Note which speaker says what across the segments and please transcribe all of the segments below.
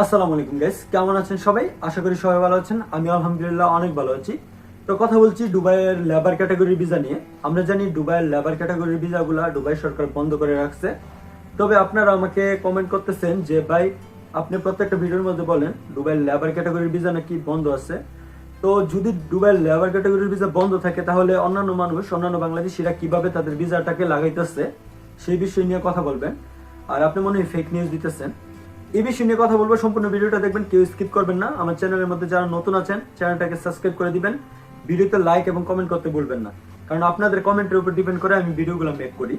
Speaker 1: আসসালামু আলাইকুম গাইস কেমন আছেন সবাই? আশা করি সবাই ভালো আছেন। আমি আলহামদুলিল্লাহ অনেক ভালো আছি। তো কথা বলছি দুবাইয়ের লেবার ক্যাটাগরির ভিসা নিয়ে। আমরা জানি দুবাইয়ের লেবার ক্যাটাগরির ভিসাগুলা দুবাই সরকার বন্ধ করে রাখছে। তবে আপনারা আমাকে কমেন্ট করতেছেন যে, ভাই, আপনি প্রত্যেকটা ভিডিওর মধ্যে বলেন, দুবাইয়ের লেবার ক্যাটাগরির ভিসা নাকি বন্ধ আছে? তো যদি দুবাইয়ের লেবার ক্যাটাগরির ভিসা বন্ধ থাকে, তাহলে অন্যান্য মানুষ, অন্যান্য বাংলাদেশিরা কীভাবে তাদের ভিসাটাকে লাগাইতেছে, সেই বিষয় নিয়ে কথা বলবেন। আর আপনি মনে হয় ফেক নিউজ দিতেছেন। এই বিষয় নিয়ে কথা বলব, সম্পূর্ণ ভিডিওটা দেখবেন, কেউ স্কিপ করবেন না। আমার চ্যানেলের মধ্যে যারা নতুন আছেন চ্যানেলটাকে সাবস্ক্রাইব করে দিবেন। ভিডিওতে লাইক এবং কমেন্ট করতে ভুলবেন না। কারণ আপনাদের কমেন্টের উপর ডিপেন্ড করে আমি ভিডিওগুলো মেক করি।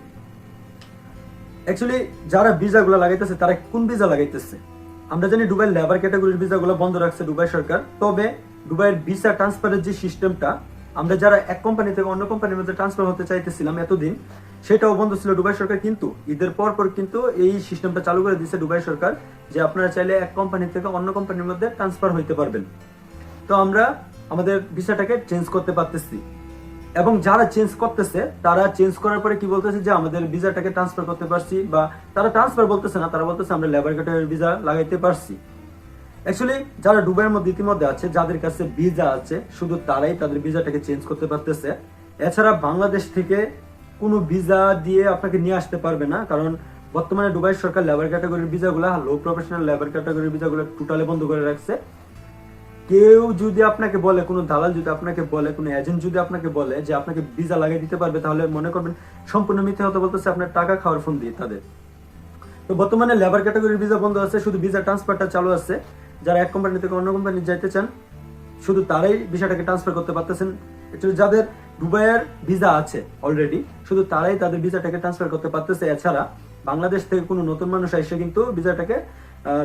Speaker 1: অ্যাকচুয়ালি যারা ভিসাগুলো লাগাইতেছে, তারা কোন ভিসা লাগাইতেছে? আমরা জানি দুবাই লেবার ক্যাটাগরির ভিসাগুলো বন্ধ রাখছে দুবাই সরকার। তবে দুবাইয়ের ভিসা ট্রান্সফারের যে সিস্টেমটা আমরা যারা এক কোম্পানি থেকে অন্য কোম্পানির মধ্যে ট্রান্সফার হতে চাইতেছিলাম এতদিন, সেটাও বন্ধ ছিল দুবাই সরকার, কিন্তু ঈদের পর পর কিন্তু এই সিস্টেমটা চালু করে দিয়েছে দুবাই সরকার যে আপনারা চাইলে এক কোম্পানি থেকে অন্য কোম্পানির মধ্যে ট্রান্সফার হইতে পারবেন। তো আমরা আমাদের ভিসাটাকে চেঞ্জ করতে পারতেছি। এবং যারা চেঞ্জ করতেছে, তারা চেঞ্জ করার পরে কি বলতেছে যে আমাদের ভিসাটাকে ট্রান্সফার করতে পারছি বা তারা ট্রান্সফার বলতেছে না, তারা বলতেছে আমরা লেবার ক্যাটাগরির ভিসা লাগাইতে পারছি। অ্যাকচুয়ালি যারা দুবাইয়ের মধ্যে ইতিমধ্যে আছে, যাদের কাছে ভিসা আছে, শুধু তারাই তাদের ভিসাটাকে চেঞ্জ করতে পারতেছে। এছাড়া বাংলাদেশ থেকে কোনো ভিসা দিয়ে আপনাকে নিয়ে আসতে পারবে না, কারণ বর্তমানে দুবাই সরকার লেবার ক্যাটাগরির ভিসাগুলো লো প্রফেশনাল লেবার ক্যাটাগরির ভিসাগুলো টোটালি বন্ধ করে রাখছে। কেউ যদি আপনাকে বলে, কোনো দালাল যদি আপনাকে বলে, কোনো এজেন্ট যদি আপনাকে বলে যে আপনাকে ভিসা লাগিয়ে দিতে পারবে, তাহলে মনে করবেন সম্পূর্ণ মিথ্যে হতে বলতেছে, আপনার টাকা খাওয়ার ফোন দিয়ে তাদের। তো বর্তমানে লেবার ক্যাটাগরির ভিসা বন্ধ আছে, শুধু ভিসা ট্রান্সফারটা চালু আছে। যারা এক কোম্পানি থেকে অন্য কোম্পানি যাইতে চান, শুধু তারাই ভিসাটাকে ট্রান্সফার করতে পারতেছেন। Actually যাদের দুবাইয়ের ভিসা আছে অলরেডি শুধু তারাই তাদের ভিসাটাকে ট্রান্সফার করতে পারতেছে। এছাড়া বাংলাদেশ থেকে কোনো নতুন মানুষ এসে কিন্তু ভিসাটাকে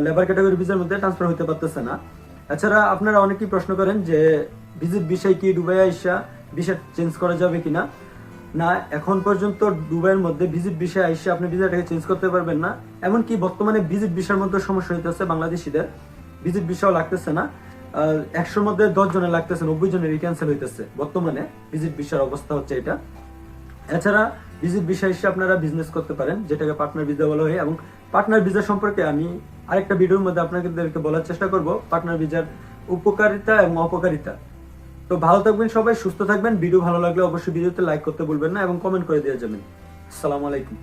Speaker 1: লেবার ক্যাটাগরি ভিসার মধ্যে ট্রান্সফার হতে পারতেছে না। এছাড়া আপনারা অনেকেই প্রশ্ন করেন যে ভিজিট বিষয় কি দুবাই আইসা ভিসা চেঞ্জ করা যাবে কিনা? না, এখন পর্যন্ত দুবাইয়ের মধ্যে ভিজিট বিষয় আইসা আপনি ভিসাটাকে চেঞ্জ করতে পারবেন না। এমনকি বর্তমানে ভিজিট বিষয়ের মধ্যে সমস্যা হইতেছে বাংলাদেশিদের। ভিজিট বিষয় লাগতেছে না। একশোর মধ্যে দশ জনের লাগতেছে নব্বই জনের ক্যান্সেল হইতেছে বর্তমানে। ভিজিট বিষয়ের অবস্থা হচ্ছে এটা। এছাড়া ভিজিট বিষয় হিসেবে আপনারা বিজনেস করতে পারেন, যেটাকে পার্টনার ভিসা বলা হয়। এবং পার্টনার ভিসা সম্পর্কে আমি আরেকটা ভিডিওর মধ্যে আপনাদেরকে বলার চেষ্টা করব। পার্টনার ভিসার উপকারিতা এবং অপকারিতা। তো ভালো থাকবেন সবাই, সুস্থ থাকবেন। ভিডিও ভালো লাগলে অবশ্যই ভিডিওতে লাইক করতে ভুলবেন না এবং কমেন্ট করে দিয়ে যাবেন। আসসালামু আলাইকুম।